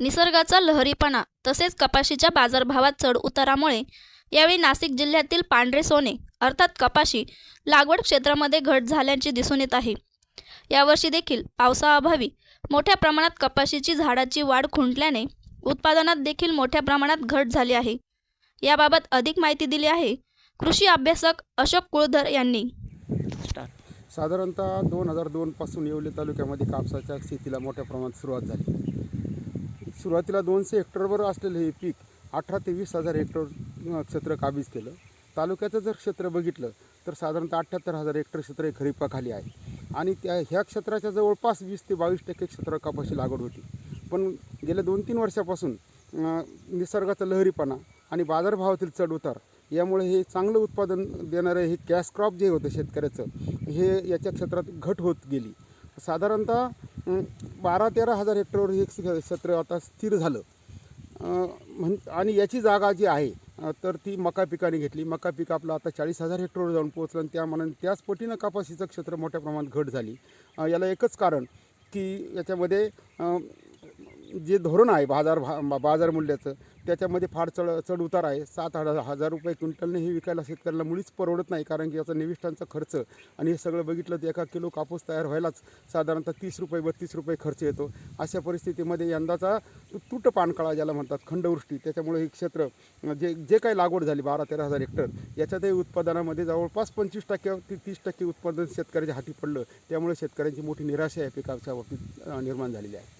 निसर्गाचा लहरीपणा तसेच कपाशीच्या बाजारभावात चढ उतारामुळे यावेळी नाशिक जिल्ह्यातील पांढरे सोने अर्थात कपाशी लागवड क्षेत्रामध्ये घट झाल्याचे दिसून येत आहे. यावर्षी देखील पावसाअभावी मोठ्या प्रमाणात कपाशीची झाडाची वाढ खुंटल्याने उत्पादनात देखील मोठ्या प्रमाणात घट झाली आहे. याबाबत अधिक माहिती दिली आहे कृषी अभ्यासक अशोक कुळधर यांनी. साधारणतः दोन हजार दोनपासून येवले तालुक्यामध्ये कापसाच्या शेतीला मोठ्या प्रमाणात सुरुवात झाली. सुरुवातीला दोनशे हेक्टरवर असलेलं हे पीक अठरा ते वीस हजार हेक्टर क्षेत्र काबीज केलं. तालुक्याचं जर क्षेत्र बघितलं तर साधारणतः अठ्ठ्याहत्तर हजार हेक्टर क्षेत्र हे खरीपाखाली आहे. आणि त्या ह्या क्षेत्राच्या जवळपास वीस ते बावीस टक्के क्षेत्र कापाशी लागवड होती. पण गेल्या दोन तीन वर्षापासून निसर्गाचा लहरीपणा आणि बाजारभावातील चढउतार यामुळे हे चांगलं उत्पादन देणारं हे कॅश क्रॉप जे होतं शेतकऱ्याचं हे याच्या क्षेत्रात घट होत गेली. साधारणतः बारा तेरा हजार हेक्टरवर हे क्षेत्र आता स्थिर झालं. म्हण आणि याची जागा जी आहे तर ती मका पिकाने घेतली. मका पीक आपलं आता चाळीस हजार हेक्टरवर जाऊन पोहोचलं आणि त्या मनाने त्याच पटीनं कपाशीचं क्षेत्र मोठ्या प्रमाणात घट झाली. याला एकच कारण की याच्यामध्ये जे धोरण आहे बाजार भा बाजार मूल्याचं त्याच्यामध्ये फार चढ चढ उतार आहे. सात हजार हजार रुपये क्विंटलने हे विकायला शेतकऱ्याला मुळीच परवडत नाही कारण की याचा निविष्ठांचा खर्च आणि हे सगळं बघितलं तर एका किलो कापूस तयार व्हायलाच साधारणतः तीस रुपये बत्तीस रुपये खर्च येतो. अशा परिस्थितीमध्ये यंदाचा तुट पानकाळा ज्याला म्हणतात खंडवृष्टी त्याच्यामुळे हे क्षेत्र जे जे काही लागवड झाली बारा तेरा हजार हेक्टर याच्यातही उत्पादनामध्ये जवळपास पंचवीस टक्के ते तीस टक्के उत्पादन शेतकऱ्याच्या हाती पडलं. त्यामुळे शेतकऱ्यांची मोठी निराशा या पिकाच्या बाबतीत निर्माण झालेली आहे.